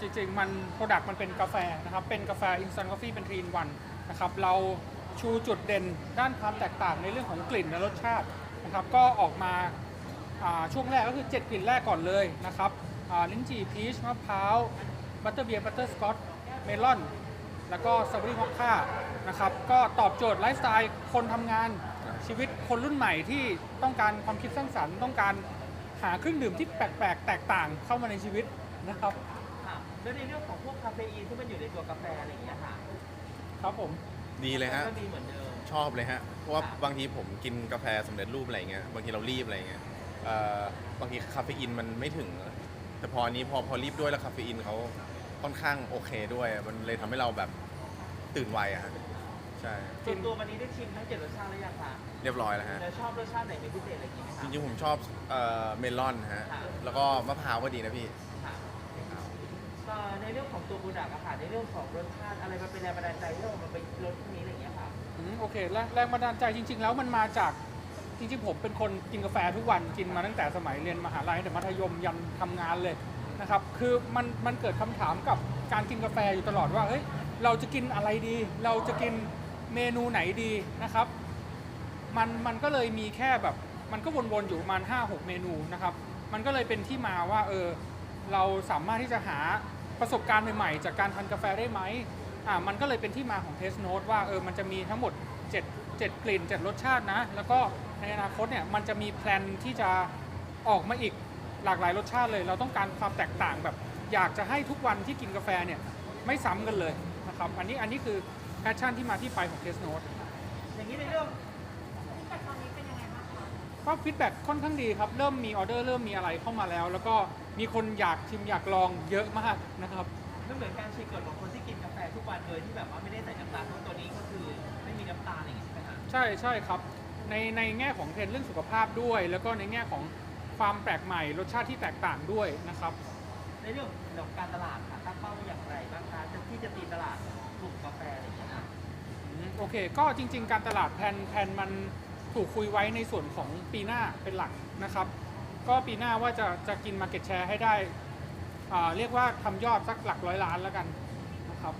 จริงๆ มันโปรดักต์มันเป็นกาแฟนะครับ เป็นกาแฟ Instant Coffee เป็นทรีนวันนะครับ เราชูจุดเด่นด้านความแตกต่างในเรื่องของกลิ่นและรสชาตินะครับ ก็ออกมาช่วงแรกก็คือ 7 กลิ่นแรกก่อนเลยนะครับลิ้นจี่พีชมะพร้าวบัตเตอร์เบียร์บัตเตอร์สกอตเมลอน แล้วก็สตรอเบอรี่ฮอกค่านะครับ ก็ตอบโจทย์ไลฟ์สไตล์คนทำงานชีวิตคนรุ่นใหม่ที่ต้องการความคิดสร้างสรรค์ต้องการหาเครื่องดื่มที่แปลกๆ แตกต่างเข้ามาในชีวิตนะครับ แล้วในเรื่องของพวกคาเฟอีนที่มันอยู่ในตัวกาแฟอะไรอย่างเงี้ยค่ะครับผม ดีเลยฮะ ก็มีเหมือนเดิม ชอบเลยฮะ เพราะว่าค่ะบางทีผมกินกาแฟสำเร็จรูปอะไรเงี้ย บางทีเรารีบอะไรเงี้ยเอ่อบางทีคาเฟอีนมันไม่ถึง แต่พออันนี้พอพอรีบด้วยแล้วคาเฟอีนเขาค่อนข้างโอเคด้วย มันเลยทำให้เราแบบตื่นไวอะฮะ ใช่ ส่วนตัววันนี้ได้ชิมทั้งเจ็ดรสชาติแล้วยังคะเรียบร้อยแล้วฮะ แล้วชอบรสชาติไหนเป็นพิเศษอะไรอย่างเงี้ยไหมจคะ ริงๆผมชอบเอ่อเมลอนฮะ ค่ะ แล้วก็มะพร้าวก็ดีนะพี่ค่ะเอ่อในเรื่องของตัวบูดักอะค่ะในเรื่องของรสชาติอะไรมันเป็นแรงบันดาลใจที่เรามาเป็นรสพวกนี้อะไรอย่างเงี้ยค่ะอืมโอเคแรงแรงบันดาลใจจริง ๆ แล้วมันมาจากจริงๆผมเป็นคนกินกาแฟทุกวันกินมาตั้งแต่สมัยเรียนมหาลัยตั้งแต่มัธยมยันทำงานเลยนะครับคือมันมันเกิดคำถามกับการกินกาแฟอยู่ตลอดว่าเฮ้ยเราจะกินอะไรดี เราจะกินเมนูไหนดีนะครับ มันมันก็เลยมีแค่แบบ มันก็วนๆอยู่ประมาณ5-6 เมนูนะครับ มันก็เลยเป็นที่มาว่าเออเราสามารถที่จะหา ประสบการณ์ใหม่ๆ จากการทานกาแฟได้ไหมอ่ามันก็เลยเป็นที่มาของเทสโน e ว่าเออมันจะมีทั้งหมด 7 7 กลิ่น 7 รสชาตินะ แล้วก็ในอนาคตเนี่ยมันจะมีแพลนที่จะออกมาอีกหลากหลายรสชาติเลย เราต้องการความแตกต่างแบบ อยากจะให้ทุกวันที่กินกาแฟเนี่ยไม่ซ้ำกันเลยนะครับอันนี้อันนี้คือแพชชั่นที่มาที่ไปของเทสโน e อย่างนี้ในเรื่อง ก็ฟีดแบ็กค่อนข้างดีครับ เริ่มมีออเดอร์เริ่มมีอะไรเข้ามาแล้ว แล้วก็มีคนอยากชิมอยากลองเยอะมากนะครับไม่เหมือนการฉีกกฎของคนที่กินกาแฟทุกวันโดยที่แบบว่าไม่ได้ใส่น้ำตาลเพราะตัวนี้ก็คือไม่มีน้ำตาลอะไรอย่างเงี้ยใช่ไหมคะใช่ใช่ครับ ในในแง่ของเทรนด์เรื่องสุขภาพด้วย แล้วก็ในแง่ของความแปลกใหม่ รสชาติที่แตกต่างด้วยนะครับ ในเรื่องของการตลาดค่ะตั้งเป้าอย่างไรบ้างคะจะที่จะตีตลาดกลุ่มกาแฟอะไรอย่างเงี้ยค่ะอืมโอเค ก็จริง ๆ การตลาดแพนแพนมัน ถูกคุยไว้ในส่วนของปีหน้าเป็นหลักนะครับ ก็ปีหน้าว่าจะจะกิน Market Share ให้ได้อ่าเรียกว่าทำยอดสักหลักร้อยล้านแล้วกันนะครับ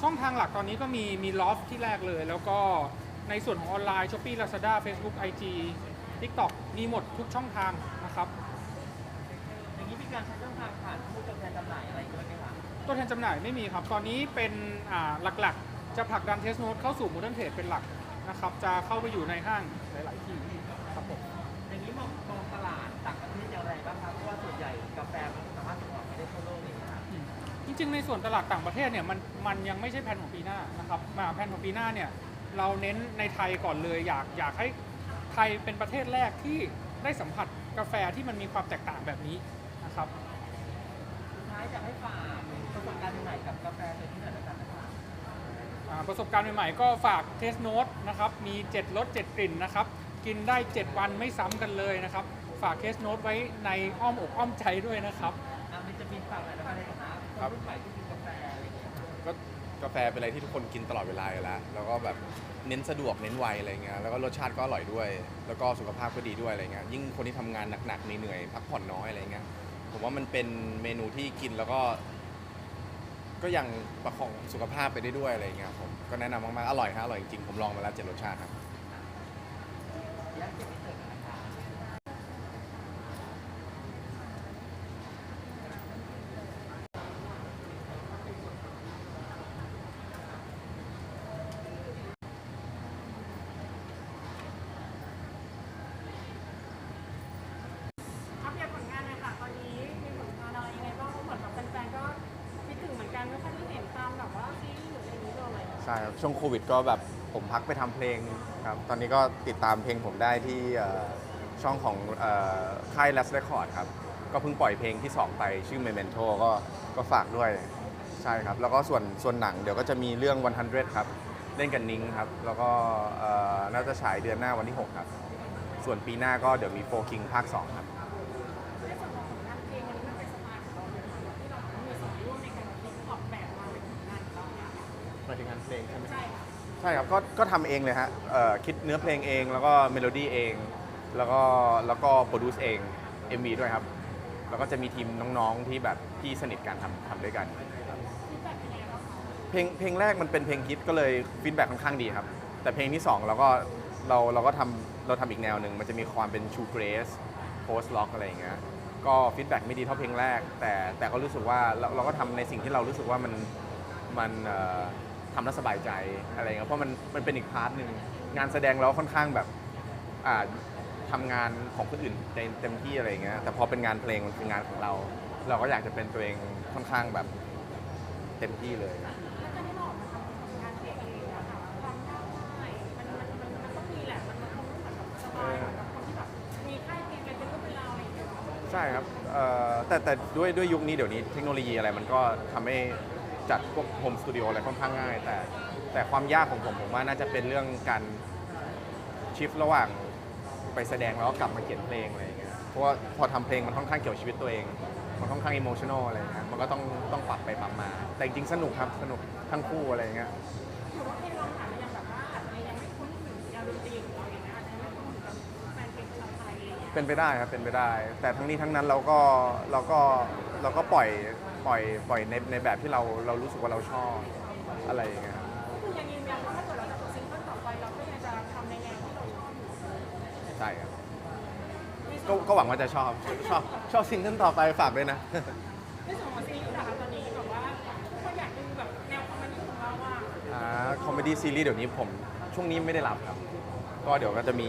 ช่องทางหลักตอนนี้ก็มีมีลอฟที่แรกเลย แล้วก็ในส่วนของออนไลน์ Shopee Lazada Facebook IG TikTok มีหมดทุกช่องทางนะครับ อย่างนี้มีการใช้ช่องทางผ่านผู้ตัวแทนจำหน่ายอะไรด้วยไหมคะตัวแทนจำหน่ายไม่มีครับ ตอนนี้เป็นอ่าหลักๆ จะผลักดันเทสโน e เข้าสู่โมเดิร์นเทรดเป็นหลักนะครับ จะเข้าไปอยู่ในห้างหลาย ๆ ที่ครับผมอย่างนี้มองมองตลาดต่างประเทศอย่างไรบ้างคะเพราะว่าส่วนใหญ่กาแฟมันสามารถส่งออกไปได้ทั่วโลกเลยนะคะอืมจริง ๆ ในส่วนตลาดต่างประเทศเนี่ยมันมันยังไม่ใช่แผนของปีหน้านะครับมาแผนของปีหน้าเนี่ยเราเน้นในไทยก่อนเลยอยากอยากให้ไทยเป็นประเทศแรกที่ได้สัมผัสกาแฟที่มันมีความแตกต่างแบบนี้นะครับสุดท้ายอยากให้ฝากประสบการณ์ใหม่ๆกับกาแฟตัวนี้หน่ ประสบการณ์ใหม่ๆ ก็ฝากเทสโน e นะครับมี 7รส7 กลิ่นนะครับกินได้ 7 วันไม่ซ้ำกันเลยนะครับ ฝากเทสโน e ไว้ในอ้อมอกอ้อมใจด้วยนะครับอะมันจะมีฝากอะไรบ้างนะคะคนรุ่นใหม่ที่กินกาแฟอะไรอย่างเงี้ยค่ะก็กาแฟเป็นอะไรที่ทุกคนกินตลอดเวลาอยู่แล้ว แล้วก็แบบเน้นสะดวกเน้นไวอะไรเงี้ย แล้วก็รสชาติก็อร่อยด้วย แล้วก็สุขภาพก็ดีด้วยอะไรเงี้ย ยิ่งคนที่ทำงานหนักๆเหนื่อยๆพักผ่อนน้อยอะไรเงี้ย ผมว่ามันเป็นเมนูที่กินแล้วก็ ก็ยังประคองสุขภาพไปได้ด้วยอะไรเงี้ยผมก็แนะนำมากๆอร่อยฮะอร่อยจริงๆผมลองมาแล้วเจ็ดรสชาติครับแยกเก็บไว้เถอะนะคะ อัปเดตผลงานเลยค่ะ ตอนนี้มีผลงานอะไรยังไงบ้างเหมือนแบบแฟนๆก็คิดถึงเหมือนกันไม่ค่อยได้เห็นตามแบบว่าซีรีส์หรืออะไรอย่างนี้เลย ใช่ครับช่วงโควิดก็แบบผมพักไปทำเพลงครับ ตอนนี้ก็ติดตามเพลงผมได้ที่เอ่อช่องของเอ่อค่าย Last Record ครับ ก็เพิ่งปล่อยเพลงที่ 2 ไปชื่อ Memento ก็ก็ฝากด้วยใช่ครับ แล้วก็ส่วนส่วนหนังเดี๋ยวก็จะมีเรื่อง 100 ครับ เล่นกับนิ้งครับ แล้วก็เอ่อน่าจะฉายเดือนหน้าวันที่ 6 ครับ ส่วนปีหน้าก็เดี๋ยวมีโฟคิงภาค 2 ครับ มายถึงงานเพลงใช่ไหมใช่ครับ ก็ก็ทำเองเลยฮะเอ่อคิดเนื้อเพลงเอง แล้วก็เมโลดี้เอง แล้วก็แล้วก็โปรดิวซ์เอง MV ด้วยครับ แล้วก็จะมีทีมน้องๆที่แบบที่สนิทกันทำทำด้วยกันครับเพลงเพลงแรกมันเป็นเพลงฮิตก็เลยฟีดแบ็กค่อนข้างดีครับ แต่เพลงที่สองเราก็เราเราก็ทำเราทำอีกแนวหนึ่งมันจะมีความเป็นชูเกรสโพสล็อกอะไรอย่างเงี้ย ก็ฟีดแบ็กไม่ดีเท่าเพลงแรก แต่แต่ก็รู้สึกว่าเราเราก็ทำในสิ่งที่เรารู้สึกว่ามันมันเอ่อ ทำแล้วสบายใจอะไรเงี้ยเพราะมันมันเป็นอีกพาร์ทหนึ่งงานแสดงเราค่อนข้างแบบอ่าทำงานของคนอื่นเต็มเต็มที่อะไรอย่างเงี้ยแต่พอเป็นงานเพลงมันคืองานของเรา เราก็อยากจะเป็นตัวเองค่อนข้างแบบเต็มที่เลยแล้วการที่เราออกมาทำงานเพลงเองอะค่ะความยากง่ายมันมันมันมันต้องมีแหละมันมันคงไม่เหมือนกับสบายเหมือนกับคนที่แบบมีค่ายเพลงเป็นเรื่องเป็นราวอะไรอย่างเงี้ยใช่ครับเอ่อแต่แต่ด้วยด้วยยุคนี้เดี๋ยวนี้เทคโนโลยีอะไรมันก็ทำให้ จัดพวกโฮมสตูดิโออะไรค่อนข้างง่าย แต่แต่ความยากของผมผมว่าน่าจะเป็นเรื่องการชิฟระหว่างไปแสดงแล้วก็กลับมาเขียนเพลงอะไรอย่างเงี้ยเพราะว่าพอทำเพลงมันค่อนข้างเกี่ยวกับชีวิตตัวเอง มันค่อนข้างอิโมชันอลอะไรอย่างเงี้ยมันก็ต้องต้องปรับไปปรับมา แต่จริงๆสนุกครับสนุกทั้งคู่อะไรอย่างเงี้ย ถือว่าเพลงเราอาจจะยังแบบว่าอาจจะยังไม่คุ้นถึงแนวดนตรีของเราอย่างเงี้ยอาจจะยังไม่คุ้นถึงกับแฟนเพลงชาวไทยอะไรอย่างเงี้ยเป็นไปได้ครับเป็นไปได้ แต่ทั้งนี้ทั้งนั้นเราก็เราก็เราก็ปล่อย ปล่อยปล่อยในในแบบที่เราเรารู้สึกว่าเราชอบอะไรอย่างเงี้ยครับก็คือยังยืนยันว่าถ้าเกิดเราจะทำซิงเกิลต่อไปเราก็ยังจะทำในแนวที่เราชอบอยู่ใช่ครับในส่ก็วนก็หวังว่าจะชอบชอบชอบซิงเกิลต่อไปฝากด้วยนะ ในส่วนของซีรีส์นะคะตอนนี้แบบว่าก็อยากดูแบบแนวคอมเมดี้ของเราว่าอ่าคอมเมดี้ซีรีส์เดี๋ยวนี้ผมช่วงนี้ไม่ได้รับครับ ก็เดี๋ยวก็จะมี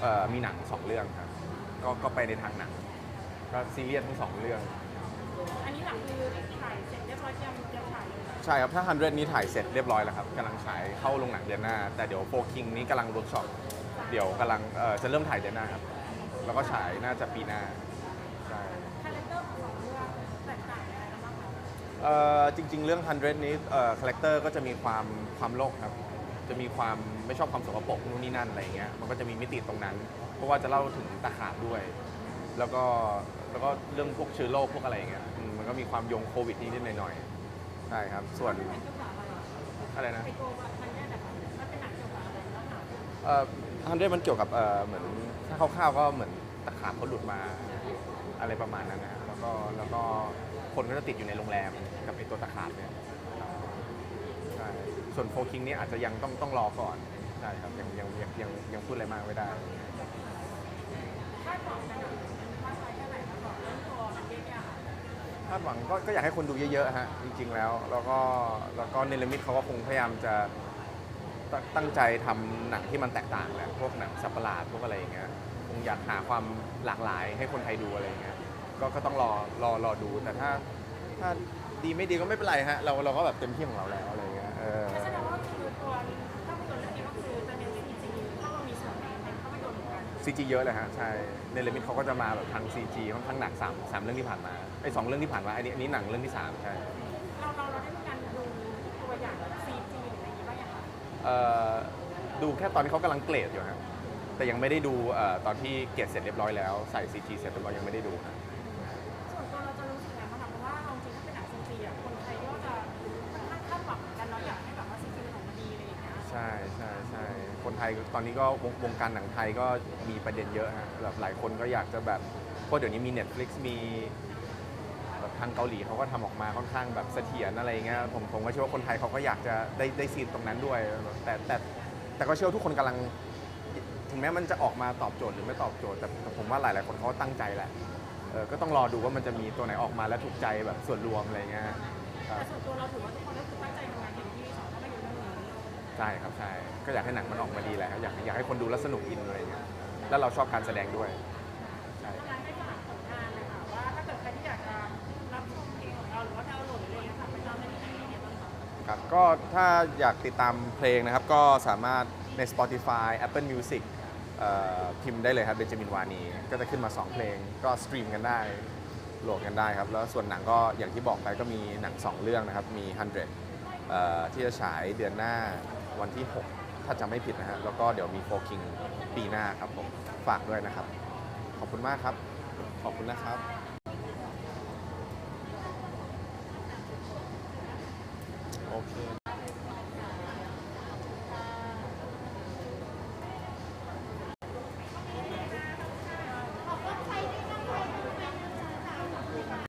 เอ่อมีหนังสองเรื่องครับก็ก็ไปในทางหนังก็ซีรีส์ทั้งสองเรื่อง อันนี้หลังคือถ่ายเสร็จเรียบร้อยเตรียมเตรียมถ่ายเลยใช่ครับถ้า100นี้ถ่ายเสร็จเรียบร้อยแล้วครับกำลังฉายเข้าโรงหนังเดือนหน้า แต่เดี๋ยวโฟคิงนี้กำลังเวิร์กช็อปเดี๋ยวกำลังเอ่อจะเริ่มถ่ายเดือนหน้าครับแล้วก็ฉายน่าจะปีหน้าใช่คาแรคเตอร์ของสองเรื่องแตกต่างยังไงกันบ้างคะเอ่อจริง ๆ เรื่อง100นี้เอ่อคาแรคเตอร์ก็จะมีความความโลกครับ จะมีความไม่ชอบความสกปรกนู่นนี่นั่นอะไรอย่างเงี้ยมันก็จะมีมิติตรงนั้น เพราะว่าจะเล่าถึงตะขาบด้วย แล้วก็แล้วก็เรื่องพวกเชื้อโรคพวกอะไรอย่างเงี้ยอืมมันก็มีความโยงโควิดนิดๆหน่อยๆใช่ครับ ส่วนเป็นเกี่ยวกับอะไรนะ ไอโกมันเนี่ยนะคะมันเป็นหนังเกี่ยวกับอะไรแล้วค่ะเอ่อฮันเดมันเกี่ยวกับเอ่อเหมือนถ้าคร่าวๆก็เหมือนตะขาบเขาหลุดมาอะไรประมาณนั้นนะแล้วก็แล้วก็คนก็จะติดอยู่ในโรงแรมกับไอตัวตะขาบเนี่ยใช่ส่วนโฟคิงนี่อาจจะยังต้องต้องรอก่อนใช่ครับยังยังยังยังยังพูดอะไรมากไม่ได้ คาดหวังกันอะ คาดหวังก็ก็อยากให้คนดูเยอะๆฮะจริง ๆ แล้ว แล้วก็แล้วก็เนลมิตเขาก็คงพยายามจะตตั้งใจทำหนังที่มันแตกต่างแหละพวกหนังสัปประหลาดพวกอะไรอย่างเงี้ยคงอยากหาความหลากหลายให้คนไทยดูอะไรอย่างเงี้ยก็ก็ต้องรอรอรอดูแต่ถ้าถ้าดีไม่ดีก็ไม่เป็นไรฮะเราเราก็แบบเต็มที่ของเราแล้วอะไรอย่างเงี้ย ซีจีเยอะเลยฮะใช่เนลมิตเขาก็จะมาแบบทางซีจีค่อนข้างหนักสามสามเรื่องที่ผ่านมาไอ้สองเรื่องที่ผ่านมาอันนี้อันนี้หนังเรื่องที่สามใช่เราเราเราได้มีการดูตัวอย่างซีจีหรืออะไรอย่างงี้บ้างยังคะเอ่อดูแค่ตอนที่เขากำลังเกรดอยู่ฮะแต่ยังไม่ได้ดูเอ่อตอนที่เกรดเสร็จเรียบร้อยแล้วใส่ CG เสร็จเรียบร้อยยังไม่ได้ดูฮะ ตอนนี้ก็วงวงการหนังไทยก็มีประเด็นเยอะฮะแบบหลายคนก็อยากจะแบบเพราะเดี๋ยวนี้มี Netflix มีแบบทางเกาหลีเขาก็ทำออกมาค่อนข้างแบบเสถียรอะไรเงี้ยผมผมก็เชื่อว่าคนไทยเขาก็อยากจะได้ได้ซีนตรงนั้นด้วย แต่แต่แต่ก็เชื่อทุกคนกำลัง ถึงแม้มันจะออกมาตอบโจทย์หรือไม่ตอบโจทย์ แต่ผมว่าหลาย ๆ คนเขาตั้งใจแหละเออก็ต้องรอดูว่ามันจะมีตัวไหนออกมาแล้วถูกใจแบบส่วนรวมอะไรเงี้ยแต่ส่วนตัวเราถือว่าทุกคนก็คือ ใช่ครับใช่ก็อยากให้หนังมันออกมาดีแหละครับอยากอยากให้คนดูแล้วสนุกอินอะไรเงี้ยแล้วเราชอบการแสดงด้วยใช่งานให้ฝากผลงานเลยค่ะว่าถ้าเกิดใครที่อยากจะรับชมเพลงของเราหรือว่าดาวน์โหลดอะไรเงี้ยค่ะไปตามได้ที่ไหนบ้างคะครับก็ถ้าอยากติดตามเพลงนะครับก็สามารถใน Spotify Apple Music เอ่อพิมพ์ได้เลยครับเบนจามินวานีก็จะขึ้นมา 2 เพลงก็สตรีมกันได้ โหลดกันได้ครับ แล้วส่วนหนังก็อย่างที่บอกไปก็มีหนัง 2 เรื่องนะครับ มี 100เอ่อที่จะฉายเดือนหน้า วันที่ 6 ถ้าจำไม่ผิดนะฮะ แล้วก็เดี๋ยวมีโฟกิงปีหน้าครับผมฝากด้วยนะครับ ขอบคุณมากครับ ขอบคุณนะครับ โอเค